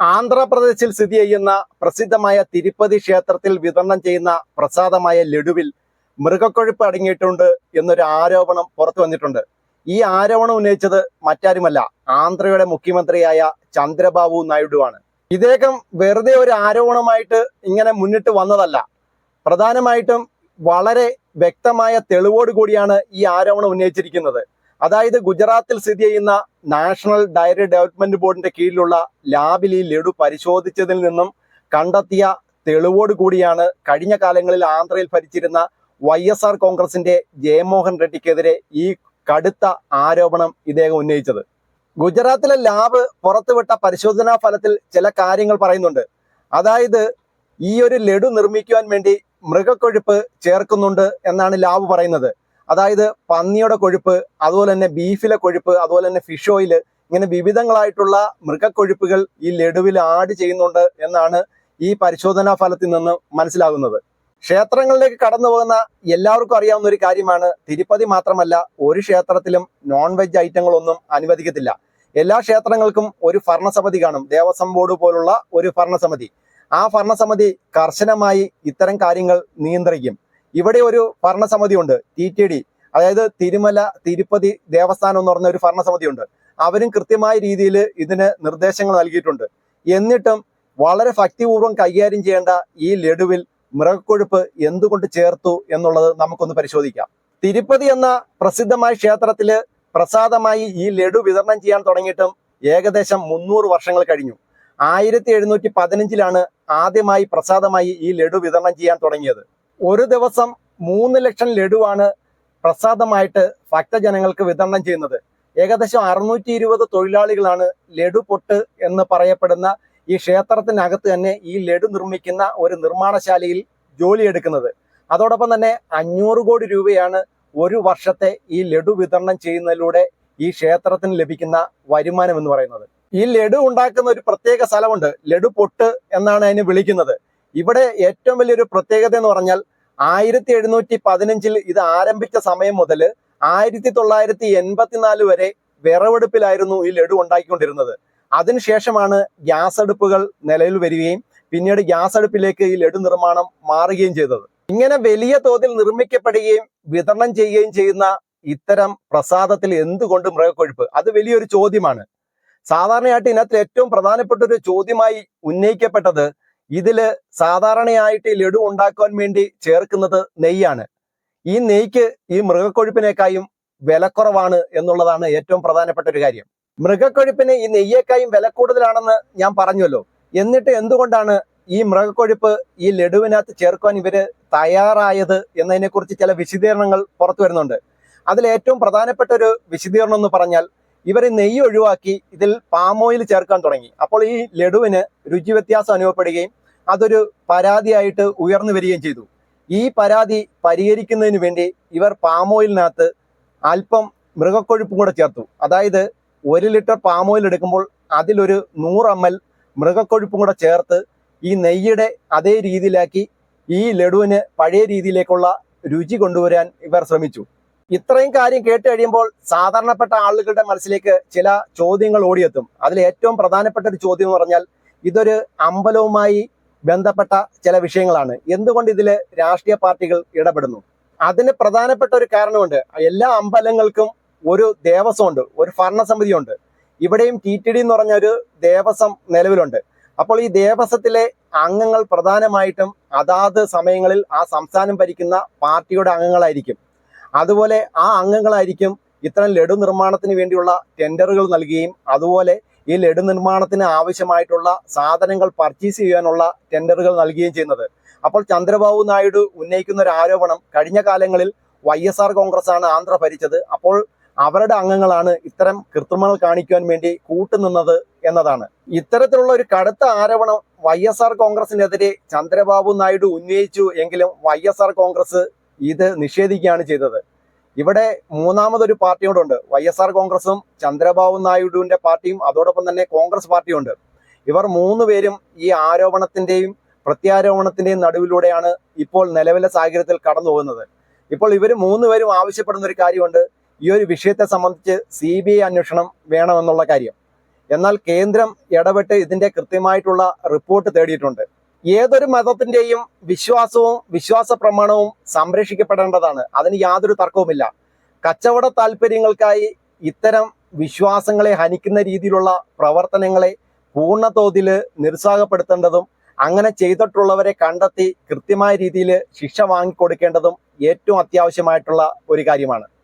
ആന്ധ്രാപ്രദേശിൽ സ്ഥിതി ചെയ്യുന്ന പ്രസിദ്ധമായ തിരുപ്പതി ക്ഷേത്രത്തിൽ വിതരണം ചെയ്യുന്ന പ്രസാദമായ ലഡുവിൽ മൃഗക്കൊഴുപ്പ് അടങ്ങിയിട്ടുണ്ട് എന്നൊരു ആരോപണം പുറത്തു വന്നിട്ടുണ്ട്. ഈ ആരോപണം ഉന്നയിച്ചത് മറ്റാരുമല്ല ആന്ധ്രയുടെ മുഖ്യമന്ത്രിയായ ചന്ദ്രബാബു നായിഡുവാണ്. ഇദ്ദേഹം വെറുതെ ഒരു ആരോപണമായിട്ട് ഇങ്ങനെ മുന്നിട്ട് വന്നതല്ല. പ്രധാനമായിട്ടും വളരെ വ്യക്തമായ തെളിവോട് കൂടിയാണ് ഈ ആരോപണം ഉന്നയിച്ചിരിക്കുന്നത്. അതായത് ഗുജറാത്തിൽ സ്ഥിതി ചെയ്യുന്ന നാഷണൽ ഡയറി ഡെവലപ്മെന്റ് ബോർഡിന്റെ കീഴിലുള്ള ലാബിൽ ഈ ലഡു പരിശോധിച്ചതിൽ നിന്നും കണ്ടെത്തിയ തെളിവോട് കൂടിയാണ് കഴിഞ്ഞ കാലങ്ങളിൽ ആന്ധ്രയിൽ ഭരിച്ചിരുന്ന വൈ എസ് ആർ കോൺഗ്രസിന്റെ ജയമോഹൻ റെഡ്ഡിക്കെതിരെ ഈ കടുത്ത ആരോപണം ഇദ്ദേഹം ഉന്നയിച്ചത്. ഗുജറാത്തിലെ ലാബ് പുറത്തുവിട്ട പരിശോധനാ ഫലത്തിൽ ചില കാര്യങ്ങൾ പറയുന്നുണ്ട്. അതായത് ഈ ഒരു ലഡു നിർമ്മിക്കുവാൻ വേണ്ടി മൃഗക്കൊഴുപ്പ് ചേർക്കുന്നുണ്ട് എന്നാണ് ലാബ് പറയുന്നത്. അതായത് പന്നിയുടെ കൊഴുപ്പ് അതുപോലെ തന്നെ ബീഫിലെ കൊഴുപ്പ് അതുപോലെ തന്നെ ഫിഷ് ഓയിൽ ഇങ്ങനെ വിവിധങ്ങളായിട്ടുള്ള മൃഗക്കൊഴുപ്പുകൾ ഈ ലഡുവിൽ ആഡ് ചെയ്യുന്നുണ്ട് എന്നാണ് ഈ പരിശോധനാ ഫലത്തിൽ നിന്ന് മനസ്സിലാകുന്നത്. ക്ഷേത്രങ്ങളിലേക്ക് കടന്നു പോകുന്ന എല്ലാവർക്കും അറിയാവുന്ന ഒരു കാര്യമാണ് തിരുപ്പതി മാത്രമല്ല ഒരു ക്ഷേത്രത്തിലും നോൺ വെജ് ഐറ്റങ്ങളൊന്നും അനുവദിക്കത്തില്ല. എല്ലാ ക്ഷേത്രങ്ങൾക്കും ഒരു ഭരണസമിതി കാണും ദേവസ്വം ബോർഡ് പോലുള്ള ഒരു ഭരണസമിതി. ആ ഭരണസമിതി കർശനമായി ഇത്തരം കാര്യങ്ങൾ നിയന്ത്രിക്കും. ഇവിടെ ഒരു ഭരണസമിതി ഉണ്ട് ടി ടി ഡി അതായത് തിരുമല തിരുപ്പതി ദേവസ്ഥാനം എന്ന് പറഞ്ഞ ഒരു ഭരണസമിതി ഉണ്ട് അവരും കൃത്യമായ രീതിയിൽ ഇതിന് നിർദ്ദേശങ്ങൾ നൽകിയിട്ടുണ്ട്. എന്നിട്ടും വളരെ ഭക്തിപൂർവം കൈകാര്യം ചെയ്യേണ്ട ഈ ലഡുവിൽ മൃഗക്കൊഴുപ്പ് എന്തുകൊണ്ട് ചേർത്തു എന്നുള്ളത് നമുക്കൊന്ന് പരിശോധിക്കാം. തിരുപ്പതി എന്ന പ്രസിദ്ധമായ ക്ഷേത്രത്തിൽ പ്രസാദമായി ഈ ലഡു വിതരണം ചെയ്യാൻ തുടങ്ങിയിട്ടും ഏകദേശം മുന്നൂറ് വർഷങ്ങൾ കഴിഞ്ഞു. ആയിരത്തി എഴുന്നൂറ്റി പതിനഞ്ചിലാണ് ആദ്യമായി പ്രസാദമായി ഈ ലഡു വിതരണം ചെയ്യാൻ തുടങ്ങിയത്. ഒരു ദിവസം മൂന്ന് ലക്ഷം ലഡുവാണ് പ്രസാദമായിട്ട് ഭക്തജനങ്ങൾക്ക് വിതരണം ചെയ്യുന്നത്. ഏകദേശം അറുന്നൂറ്റി ഇരുപത് തൊഴിലാളികളാണ് ലഡു പൊട്ട് എന്ന് പറയപ്പെടുന്ന ഈ ക്ഷേത്രത്തിനകത്ത് തന്നെ ഈ ലഡു നിർമ്മിക്കുന്ന ഒരു നിർമ്മാണശാലയിൽ ജോലിയെടുക്കുന്നത്. അതോടൊപ്പം തന്നെ അഞ്ഞൂറ് കോടി രൂപയാണ് ഒരു വർഷത്തെ ഈ ലഡു വിതരണം ചെയ്യുന്നതിലൂടെ ഈ ക്ഷേത്രത്തിന് ലഭിക്കുന്ന വരുമാനം എന്ന് പറയുന്നത്. ഈ ലഡു ഉണ്ടാക്കുന്ന ഒരു പ്രത്യേക സ്ഥലമുണ്ട് ലഡു പൊട്ട് എന്നാണ് അതിന് വിളിക്കുന്നത്. ഇവിടെ ഏറ്റവും വലിയൊരു പ്രത്യേകത എന്ന് പറഞ്ഞാൽ ആയിരത്തി എഴുന്നൂറ്റി പതിനഞ്ചിൽ ഇത് ആരംഭിച്ച സമയം മുതൽ ആയിരത്തി തൊള്ളായിരത്തി എൺപത്തിനാല് വരെ വിറവെടുപ്പിലായിരുന്നു ഈ ലഡു ഉണ്ടാക്കിക്കൊണ്ടിരുന്നത്. അതിനുശേഷമാണ് ഗ്യാസ് അടുപ്പുകൾ നിലവിൽ വരികയും പിന്നീട് ഗ്യാസ് അടുപ്പിലേക്ക് ഈ ലഡു നിർമ്മാണം മാറുകയും ചെയ്തത്. ഇങ്ങനെ വലിയ തോതിൽ നിർമ്മിക്കപ്പെടുകയും വിതരണം ചെയ്യുകയും ചെയ്യുന്ന ഇത്തരം പ്രസാദത്തിൽ എന്തുകൊണ്ട് മൃഗക്കൊഴുപ്പ്? അത് വലിയൊരു ചോദ്യമാണ്. സാധാരണയായിട്ട് ഇതിനകത്ത് ഏറ്റവും പ്രധാനപ്പെട്ട ഒരു ചോദ്യമായി ഉന്നയിക്കപ്പെട്ടത് ഇതിൽ സാധാരണയായിട്ട് ലഡു ഉണ്ടാക്കുവാൻ വേണ്ടി ചേർക്കുന്നത് നെയ്യാണ്. ഈ നെയ്ക്ക് ഈ മൃഗക്കൊഴുപ്പിനേക്കായും വിലക്കുറവാണ് എന്നുള്ളതാണ് ഏറ്റവും പ്രധാനപ്പെട്ട ഒരു കാര്യം. മൃഗക്കൊഴുപ്പിന് ഈ നെയ്യേക്കായും വില കൂടുതലാണെന്ന് ഞാൻ പറഞ്ഞല്ലോ. എന്നിട്ട് എന്തുകൊണ്ടാണ് ഈ മൃഗക്കൊഴുപ്പ് ഈ ലഡുവിനകത്ത് ചേർക്കാൻ ഇവർ തയ്യാറായത് എന്നതിനെക്കുറിച്ച് ചില വിശദീകരണങ്ങൾ പുറത്തു വരുന്നുണ്ട്. അതിൽ ഏറ്റവും പ്രധാനപ്പെട്ട ഒരു വിശദീകരണം എന്ന് പറഞ്ഞാൽ ഇവർ നെയ്യ് ഒഴിവാക്കി ഇതിൽ പാമോയിൽ ചേർക്കാൻ തുടങ്ങി. അപ്പോൾ ഈ ലഡുവിന് രുചി വ്യത്യാസം അനുഭവപ്പെടുകയും അതൊരു പരാതിയായിട്ട് ഉയർന്നു വരികയും ചെയ്തു. ഈ പരാതി പരിഹരിക്കുന്നതിന് വേണ്ടി ഇവർ പാം ഓയിലിനകത്ത് അല്പം മൃഗക്കൊഴുപ്പും കൂടെ ചേർത്തു. അതായത് ഒരു ലിറ്റർ പാമോയിൽ എടുക്കുമ്പോൾ അതിലൊരു നൂറ് എം എൽ മൃഗക്കൊഴുപ്പും കൂടെ ചേർത്ത് ഈ നെയ്യുടെ അതേ രീതിയിലാക്കി ഈ ലഡുവിന് പഴയ രീതിയിലേക്കുള്ള രുചി കൊണ്ടുവരാൻ ഇവർ ശ്രമിച്ചു. ഇത്രയും കാര്യം കേട്ട് കഴിയുമ്പോൾ സാധാരണപ്പെട്ട ആളുകളുടെ മനസ്സിലേക്ക് ചില ചോദ്യങ്ങൾ ഓടിയെത്തും. അതിൽ ഏറ്റവും പ്രധാനപ്പെട്ട ഒരു ചോദ്യം എന്ന് പറഞ്ഞാൽ ഇതൊരു അമ്പലവുമായി ബന്ധപ്പെട്ട ചില വിഷയങ്ങളാണ്. എന്തുകൊണ്ട് ഇതിൽ രാഷ്ട്രീയ പാർട്ടികൾ ഇടപെടുന്നു? അതിന് പ്രധാനപ്പെട്ട ഒരു കാരണമുണ്ട്. എല്ലാ അമ്പലങ്ങൾക്കും ഒരു ദേവസ്വമുണ്ട് ഒരു ഭരണസമിതിയുണ്ട്. ഇവിടെയും ടി ടി ഡി എന്ന് പറഞ്ഞ ഒരു ദേവസ്വം നിലവിലുണ്ട്. അപ്പോൾ ഈ ദേവസ്വത്തിലെ അംഗങ്ങൾ പ്രധാനമായിട്ടും അതാത് സമയങ്ങളിൽ ആ സംസ്ഥാനം ഭരിക്കുന്ന പാർട്ടിയുടെ അംഗങ്ങളായിരിക്കും. അതുപോലെ ആ അംഗങ്ങളായിരിക്കും ഇത്തരം ലഡു നിർമ്മാണത്തിന് വേണ്ടിയുള്ള ടെൻഡറുകൾ നൽകുകയും അതുപോലെ ഈ ലഡു നിർമ്മാണത്തിന് ആവശ്യമായിട്ടുള്ള സാധനങ്ങൾ പർച്ചേസ് ചെയ്യാനുള്ള ടെൻഡറുകൾ നൽകുകയും ചെയ്യുന്നത്. അപ്പോൾ ചന്ദ്രബാബു നായിഡു ഉന്നയിക്കുന്ന ഒരു ആരോപണം കഴിഞ്ഞ കാലങ്ങളിൽ വൈ എസ് ആർ കോൺഗ്രസ് ആണ് ആന്ധ്ര ഭരിച്ചത്. അപ്പോൾ അവരുടെ അംഗങ്ങളാണ് ഇത്തരം കൃത്രിമങ്ങൾ കാണിക്കുവാൻ വേണ്ടി കൂട്ടുനിന്നത് എന്നതാണ്. ഇത്തരത്തിലുള്ള ഒരു കടുത്ത ആരോപണം വൈ എസ് ആർ കോൺഗ്രസിനെതിരെ ചന്ദ്രബാബു നായിഡു ഉന്നയിച്ചു എങ്കിലും വൈ എസ് ആർ കോൺഗ്രസ് ഇത് നിഷേധിക്കുകയാണ് ചെയ്തത്. ഇവിടെ മൂന്നാമതൊരു പാർട്ടിയും കൂടെ ഉണ്ട്. വൈ എസ് ആർ കോൺഗ്രസും ചന്ദ്രബാബു നായിഡുവിന്റെ പാർട്ടിയും അതോടൊപ്പം തന്നെ കോൺഗ്രസ് പാർട്ടിയും ഉണ്ട്. ഇവർ മൂന്ന് പേരും ഈ ആരോപണത്തിന്റെയും പ്രത്യാരോപണത്തിന്റെയും നടുവിലൂടെയാണ് ഇപ്പോൾ നിലവിലെ സാഹചര്യത്തിൽ കടന്നു പോകുന്നത്. ഇപ്പോൾ ഇവർ പേരും ആവശ്യപ്പെടുന്ന ഒരു കാര്യമുണ്ട്. ഈ ഒരു വിഷയത്തെ സംബന്ധിച്ച് സി ബി ഐ അന്വേഷണം വേണമെന്നുള്ള കാര്യം. എന്നാൽ കേന്ദ്രം ഇടപെട്ട് ഇതിന്റെ കൃത്യമായിട്ടുള്ള റിപ്പോർട്ട് തേടിയിട്ടുണ്ട്. ഏതൊരു മതത്തിന്റെയും വിശ്വാസവും വിശ്വാസ പ്രമാണവും സംരക്ഷിക്കപ്പെടേണ്ടതാണ്. അതിന് യാതൊരു തർക്കവുമില്ല. കച്ചവട താല്പര്യങ്ങൾക്കായി ഇത്തരം വിശ്വാസങ്ങളെ ഹനിക്കുന്ന രീതിയിലുള്ള പ്രവർത്തനങ്ങളെ പൂർണ തോതിൽ നിരുത്സാഹപ്പെടുത്തേണ്ടതും അങ്ങനെ ചെയ്തിട്ടുള്ളവരെ കണ്ടെത്തി കൃത്യമായ രീതിയിൽ ശിക്ഷ വാങ്ങിക്കൊടുക്കേണ്ടതും ഏറ്റവും അത്യാവശ്യമായിട്ടുള്ള ഒരു കാര്യമാണ്.